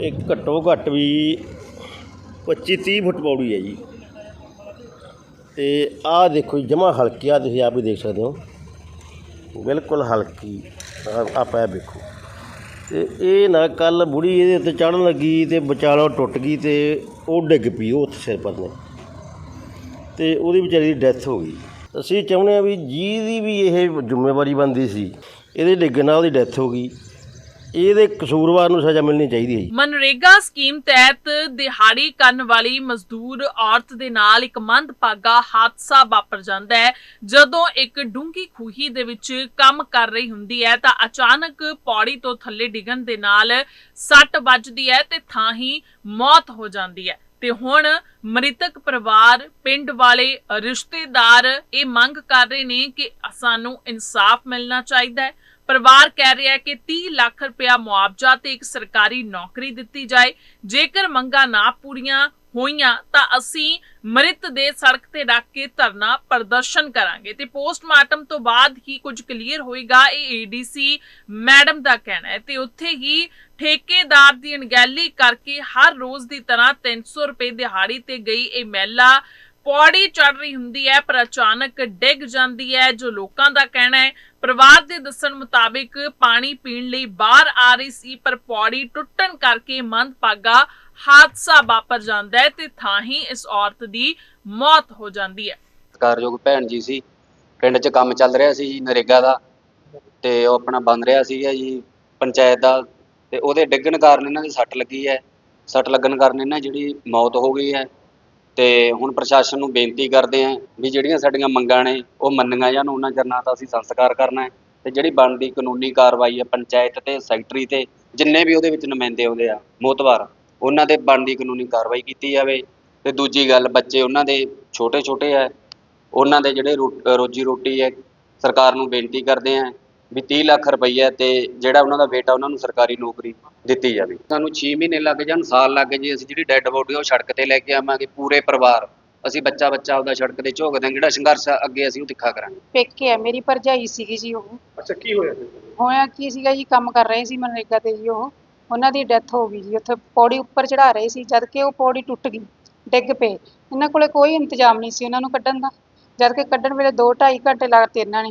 ਇਹ ਘੱਟੋ ਘੱਟ ਵੀ 25 30 ਫੁੱਟ ਪੌੜੀ ਹੈ ਜੀ। ਤੇ ਆਹ ਦੇਖੋ ਜਮਾ ਹਲਕੀ ਆ ਤੁਸੀਂ ਆਪ ਹੀ ਦੇਖ ਸਕਦੇ ਹੋ। ਬਿਲਕੁਲ ਹਲਕੀ ਆਪਾਂ ਆਹ ਪੈ ਵੇਖੋ। ਤੇ ਇਹ ਨਾ ਕੱਲ ਬੁੜੀ ਇਹਦੇ ਉੱਤੇ ਚੜਨ ਲੱਗੀ ਤੇ ਵਿਚਾਲੋ ਟੁੱਟ ਗਈ ਤੇ ਉਹ ਡਿੱਗ ਪਈ ਉਹ ਉੱਥੇ ਸਿਰ ਪਰ ਨੇ ਤੇ ਉਹਦੀ ਵਿਚਾਰੀ ਦੀ ਡੈਥ ਹੋ ਗਈ। ਅਸੀਂ ਚਾਹੁੰਦੇ ਹਾਂ ਵੀ ਜਿਹਦੀ ਵੀ ਇਹ ਜ਼ਿੰਮੇਵਾਰੀ ਬਣਦੀ ਸੀ, ਇਹਦੇ ਡਿੱਗਣ ਨਾਲ ਉਹਦੀ ਡੈਥ ਹੋ ਗਈ। ਇਹਦੇ ਕਸੂਰਵਾਰ ਨੂੰ ਸਜ਼ਾ ਮਿਲਣੀ ਚਾਹੀਦੀ ਹੈ ਜੀ। ਮਨਰੇਗਾ ਸਕੀਮ ਤਹਿਤ ਦਿਹਾੜੀ ਕਰਨ ਵਾਲੀ ਮਜ਼ਦੂਰ ਔਰਤ ਦੇ ਨਾਲ ਇੱਕ ਮੰਦਭਾਗਾ ਹਾਦਸਾ ਵਾਪਰ ਜਾਂਦਾ ਹੈ। ਜਦੋਂ ਇੱਕ ਡੂੰਗੀ ਖੂਹੀ ਦੇ ਵਿੱਚ ਕੰਮ ਕਰ ਰਹੀ ਹੁੰਦੀ ਹੈ ਤਾਂ ਅਚਾਨਕ ਪੌੜੀ ਤੋਂ ਥੱਲੇ ਡਿੱਗਣ ਦੇ ਨਾਲ ਸੱਟ ਵੱਜਦੀ ਹੈ ਤੇ ਥਾਂ ਹੀ ਮੌਤ ਹੋ ਜਾਂਦੀ ਹੈ। ਤੇ ਹੁਣ ਮ੍ਰਿਤਕ ਪਰਿਵਾਰ, ਪਿੰਡ ਵਾਲੇ, ਰਿਸ਼ਤੇਦਾਰ ਇਹ ਮੰਗ ਕਰ ਰਹੇ ਨੇ ਕਿ ਸਾਨੂੰ ਇਨਸਾਫ ਮਿਲਣਾ ਚਾਹੀਦਾ ਹੈ। ਪਰਿਵਾਰ ਕਹਿ ਰਿਹਾ ਹੈ ਕਿ 30 ਲੱਖ ਰੁਪਇਆ ਮੁਆਵਜ਼ਾ ਤੇ ਇੱਕ ਸਰਕਾਰੀ ਨੌਕਰੀ ਦਿੱਤੀ ਜਾਏ। ਜੇਕਰ ਮੰਗਾਂ ਨਾ ਪੂਰੀਆਂ ਹੋਈਆਂ, ਤਾਂ ਅਸੀਂ ਮ੍ਰਿਤ ਦੇ ਸੜਕ ਤੇ ਰੱਖ ਕੇ ਧਰਨਾ ਪ੍ਰਦਰਸ਼ਨ ਕਰਾਂਗੇ। ਤੇ ਪੋਸਟਮਾਰਟਮ ਤੋਂ ਬਾਅਦ ਹੀ ਕੁਝ ਕਲੀਅਰ ਹੋਏਗਾ, ਇਹ ਏਡੀਸੀ ਮੈਡਮ ਦਾ ਕਹਿਣਾ ਹੈ। ਤੇ ਉੱਥੇ ਹੀ ਠੇਕੇਦਾਰ ਦੀ ਅਣਗਹਿਲੀ ਕਰਕੇ ਹਰ ਰੋਜ਼ ਦੀ ਤਰ੍ਹਾਂ 300 ਰੁਪਏ ਦਿਹਾੜੀ ਤੇ ਗਈ ਇਹ ਮਹਿਲਾ। ਪੌੜੀ ਚੜ ਰਹੀ ਹੁੰਦੀ ਹੈ, ਪਰ ਅਚਾਨਕ ਡਿੱਗ ਜਾਂਦੀ ਹੈ, ਜੋ ਲੋਕਾਂ ਦਾ ਕਹਿਣਾ ਹੈ, ਪਰਿਵਾਰ ਦੇ ਦੱਸਣ ਮੁਤਾਬਿਕ ਪਾਣੀ ਪੀਣ ਲਈ ਬਾਹਰ ਆ ਰਹੀ ਸੀ, ਪਰ ਪੌੜੀ ਟੁੱਟਣ ਕਰਕੇ ਮੰਦਭਾਗਾ ਹਾਦਸਾ ਵਾਪਰ ਜਾਂਦਾ ਹੈ ਤੇ ਥਾਂ ਹੀ ਇਸ ਔਰਤ ਦੀ ਮੌਤ ਹੋ ਜਾਂਦੀ ਹੈ। ਸਤਿਕਾਰਯੋਗ ਭੈਣ ਜੀ ਸੀ, ਪਿੰਡ 'ਚ ਕੰਮ ਚੱਲ ਰਿਹਾ ਸੀ ਜੀ, ਨਰੇਗਾ ਦਾ, ਤੇ ਉਹ ਆਪਣਾ ਬੰਦ ਰਿਹਾ ਸੀਗਾ ਜੀ, ਪੰਚਾਇਤ ਦਾ, ਤੇ ਉਹਦੇ ਡਿੱਗਣ ਕਾਰਨ ਇਹਨਾਂ ਦੀ ਸੱਟ ਲੱਗੀ ਹੈ। ਸੱਟ ਲੱਗਣ ਕਾਰਨ ਇਹਨਾਂ ਦੀ ਜਿਹੜੀ ਮੌਤ ਹੋ ਗਈ ਹੈ। ਤੇ ਹੁਣ ਪ੍ਰਸ਼ਾਸਨ ਨੂੰ ਬੇਨਤੀ ਕਰਦੇ ਆਂ ਵੀ ਜਿਹੜੀਆਂ ਸਾਡੀਆਂ ਮੰਗਾਂ ਨੇ, ਉਹ ਮੰਨੀਆਂ ਜਾਣ, ਉਹਨਾਂ ਚਿਰ ਨਾ ਤਾਂ ਅਸੀਂ ਸੰਸਕਾਰ ਕਰਨਾ ਹੈ ਤੇ ਜਿਹੜੀ ਬਣਦੀ ਕਾਨੂੰਨੀ ਕਾਰਵਾਈ ਹੈ ਪੰਚਾਇਤ ਤੇ, ਸੈਕਟਰੀ ਤੇ, ਜਿੰਨੇ ਵੀ ਉਹਦੇ ਵਿੱਚ ਨੁਮਾਇੰਦੇ ਆਉਂਦੇ ਆ ਮੋਤਵਾਰ ਉਹਨਾਂ ਤੇ ਬਣਦੀ ਕਾਨੂੰਨੀ ਕਾਰਵਾਈ ਕੀਤੀ ਜਾਵੇ ਤੇ ਦੂਜੀ ਗੱਲ ਬੱਚੇ ਉਹਨਾਂ ਦੇ ਛੋਟੇ ਛੋਟੇ ਆ ਉਹਨਾਂ ਦੇ ਜਿਹੜੇ ਰੋ- ਰੋਜੀ ਰੋਟੀ ਹੈ, ਸਰਕਾਰ ਨੂੰ ਬੇਨਤੀ ਕਰਦੇ ਆਂ ਵੀ 30 ਲੱਖ ਰੁਪਈਆ ਤੇ ਜਿਹੜਾ ਉਹਨਾਂ ਦਾ ਬੇਟਾ ਉਹਨਾਂ ਨੂੰ ਸਰਕਾਰੀ ਨੌਕਰੀ ਦਿੱਤੀ ਜਾਵੇ। ਸਾਨੂੰ 6 ਮਹੀਨੇ ਲੱਗ ਜਾਣ ਸਾਲ ਲੱਗ ਜੇ ਅਸੀਂ ਜਿਹੜੀ ਡੈੱਡ ਬੋਡੀ ਉਹ ਸੜਕ ਤੇ ਲੈ ਕੇ ਆਵਾਂਗੇ ਪੂਰੇ ਪਰਿਵਾਰ। ਅਸੀਂ ਬੱਚਾ ਬੱਚਾ ਆਪਦਾ ਸੜਕ ਤੇ ਝੋਕ ਦਾਂਗੇ ਜਿਹੜਾ ਸੰਘਰਸ਼ ਅੱਗੇ ਅਸੀਂ ਉਹ ਤਿੱਖਾ ਕਰਾਂਗੇ। ਪੇਕੇ ਹੈ ਮੇਰੀ ਭਰਜਾਈ ਸੀਗੀ ਜੀ ਉਹ। ਅੱਛਾ ਕੀ ਹੋਇਆ ਫਿਰ? ਹੋਇਆ ਕੀ ਸੀਗਾ ਜੀ ਕੰਮ ਕਰ ਰਹੇ ਸੀ ਮਨਰੇਗਾ ਤੇ ਜੀ ਉਹ। ਉਹਨਾਂ ਦੀ ਡੈਥ ਹੋ ਗਈ ਜੀ ਉੱਥੇ ਪੌੜੀ ਉੱਪਰ ਚੜਾ ਰਹੇ ਸੀ ਜਦ ਕਿ ਉਹ ਪੌੜੀ ਟੁੱਟ ਗਈ ਡਿੱਗ ਪਏ। ਇਹਨਾਂ ਕੋਲੇ ਕੋਈ ਇੰਤਜ਼ਾਮ ਨਹੀਂ ਸੀ ਉਹਨਾਂ ਨੂੰ ਕੱਢਣ ਦਾ। ਜਦ ਕਿ ਕੱਢਣ ਵੇਲੇ 2 2.5 ਘੰਟੇ ਲੱਗਤੇ ਇਹਨਾਂ ਨੇ।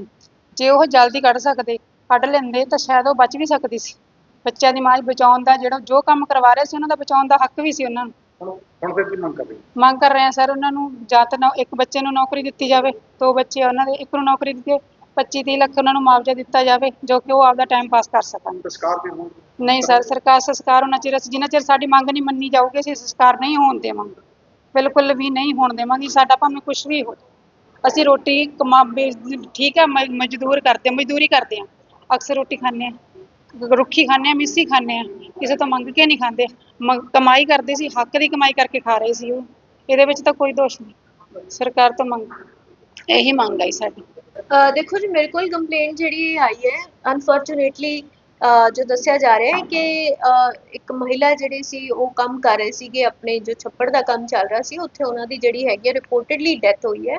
ਜੇ ਉਹ ਜਲਦੀ ਕੱਢ ਸਕਦੇ ਕੱਢ ਲੈਂਦੇ ਤਾਂ ਸ਼ਾਇਦ ਉਹ ਬਚ ਵੀ ਸਕਦੀ ਸੀ। ਬੱਚਿਆਂ ਦੀ ਮਾਂ ਬਚਾਉਣ ਦਾ ਜਿਹੜਾ ਜੋ ਕੰਮ ਕਰਵਾ ਰਹੇ ਸੀ ਉਹਨਾਂ ਦਾ ਬਚਾਉਣ ਦਾ ਹੱਕ ਵੀ ਸੀ ਉਹਨਾਂ ਨੂੰ। ਹੁਣ ਹੁਣ ਫਿਰ ਕੀ ਮੰਗ ਕਰਦੇ? ਮੰਗ ਕਰ ਰਹੇ ਹਾਂ ਸਰ ਉਹਨਾਂ ਨੂੰ ਜਾਂ ਤਾਂ ਨੌ- ਇੱਕ ਬੱਚੇ ਨੂੰ ਨੌਕਰੀ ਦਿੱਤੀ ਜਾਵੇ ਦੋ ਬੱਚੇ ਆ ਉਹਨਾਂ ਦੇ ਇੱਕ ਨੂੰ ਨੌਕਰੀ ਦਿੱਤੀ ਜਾਵੇ, 25 30 ਲੱਖ ਉਹਨਾਂ ਨੂੰ ਮੁਆਵਜ਼ਾ ਦਿੱਤਾ ਜਾਵੇ ਜੋ ਕਿ ਉਹ ਆਪਦਾ ਟਾਈਮ ਪਾਸ ਕਰ ਸਕਣ। ਸੰਸਕਾਰ ਤੇ ਹੁਣ। ਨਹੀਂ ਸਰ ਸਰਕਾਰ ਸੰਸਕਾਰ ਉਹਨਾਂ ਚਿਰ ਅਸੀਂ ਜਿੰਨਾ ਚਿਰ ਸਾਡੀ ਮੰਗ ਨਹੀਂ ਮੰਨੀ ਜਾਊਗੀ ਅਸੀਂ ਸੰਸਕਾਰ ਨਹੀਂ ਹੋਣ ਦੇਵਾਂਗੇ। ਬਿਲਕੁਲ ਵੀ ਨਹੀਂ ਹੋਣ ਦੇਵਾਂਗੇ ਸਾਡਾ ਭਾਵੇਂ ਕੁਝ ਵੀ ਹੋ ਜਾਏ। ਅਸੀਂ ਰੋਟੀ ਕਮਾ ਬੇ- ਠੀਕ ਹੈ ਮ- ਮਜ਼ਦੂਰ ਕਰਦੇ ਹਾਂ, ਮਜ਼ਦੂਰੀ ਕਰਦੇ ਹਾਂ। ਅਕਸਰ ਰੋਟੀ ਖਾਂਦੇ ਹਾਂ। ਰੁੱਖੀ ਖਾਂਦੇ ਹਾਂ ਮਿੱਸੀ ਖਾਂਦੇ ਹਾਂ। ਕਿਸੇ ਤੋਂ ਮੰਗ ਕੇ ਨਹੀਂ ਖਾਂਦੇ। ਮ- ਕਮਾਈ ਕਰਦੇ ਸੀ ਹੱਕ ਦੀ ਕਮਾਈ ਕਰਕੇ ਖਾ ਰਹੇ ਸੀ ਉਹ। ਇਹਦੇ ਵਿੱਚ ਤਾਂ ਕੋਈ ਦੋਸ਼ ਨਹੀਂ। ਸਰਕਾਰ ਤੋਂ ਮੰਗ ਇਹੀ ਮੰਗ ਆਈ ਸਾਡੀ। ਅਹ ਦੇਖੋ ਜੀ ਮੇਰੇ ਕੋਲ ਕੰਪਲੇਂਟ ਜਿਹੜੀ ਆਈ ਹੈ ਅਨਫੋਰਚੂਨੇਟਲੀ ਜੋ ਦੱਸਿਆ ਜਾ ਰਿਹਾ ਹੈ ਕਿ ਅਹ, ਇੱਕ ਮਹਿਲਾ ਜਿਹੜੀ ਸੀ ਉਹ ਕੰਮ ਕਰ ਰਹੇ ਸੀਗੇ ਆਪਣੇ ਜੋ ਛੱਪੜ ਦਾ ਕੰਮ ਚੱਲ ਰਿਹਾ ਸੀ ਉੱਥੇ ਉਹਨਾਂ ਦੀ ਜਿਹੜੀ ਹੈਗੀ ਰਿਪੋਰਟਡਲੀ ਡੈਥ ਹੋਈ ਹੈ।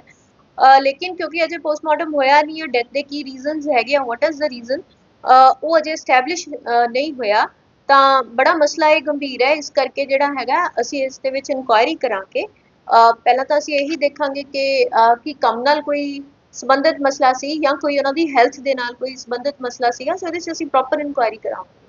ਲੇਕਿਨ ਕਿਉਂਕਿ ਅਜੇ ਪੋਸਟਮਾਰਟਮ ਹੋਇਆ ਨਹੀਂ ਹੈ ਡੈਥ ਦੇ ਕੀ ਰੀਜ਼ਨਸ ਹੈਗੇ ਆ ਵਾਟ ਇਜ਼ ਦ ਰੀਜ਼ਨ ਉਹ ਅਜੇ ਸਟੈਬਲਿਸ਼ ਨਹੀਂ ਹੋਇਆ। ਤਾਂ ਬੜਾ ਮਸਲਾ ਇਹ ਗੰਭੀਰ ਹੈ ਇਸ ਕਰਕੇ ਜਿਹੜਾ ਹੈਗਾ ਅਸੀਂ ਇਸ ਦੇ ਵਿੱਚ ਇਨਕੁਆਇਰੀ ਕਰਾਂਗੇ। ਅਹ, ਪਹਿਲਾਂ ਤਾਂ ਅਸੀਂ ਇਹੀ ਦੇਖਾਂਗੇ ਕਿ ਕੀ ਕੰਮ ਨਾਲ ਕੋਈ ਸੰਬੰਧਿਤ ਮਸਲਾ ਸੀ ਜਾਂ ਕੋਈ ਉਹਨਾਂ ਦੀ ਹੈਲਥ ਦੇ ਨਾਲ ਕੋਈ ਸੰਬੰਧਿਤ ਮਸਲਾ ਸੀਗਾ ਸੋ ਇਹਦੇ 'ਚ ਅਸੀਂ ਪ੍ਰੋਪਰ ਇਨਕੁਆਇਰੀ ਕਰਾਂਗੇ।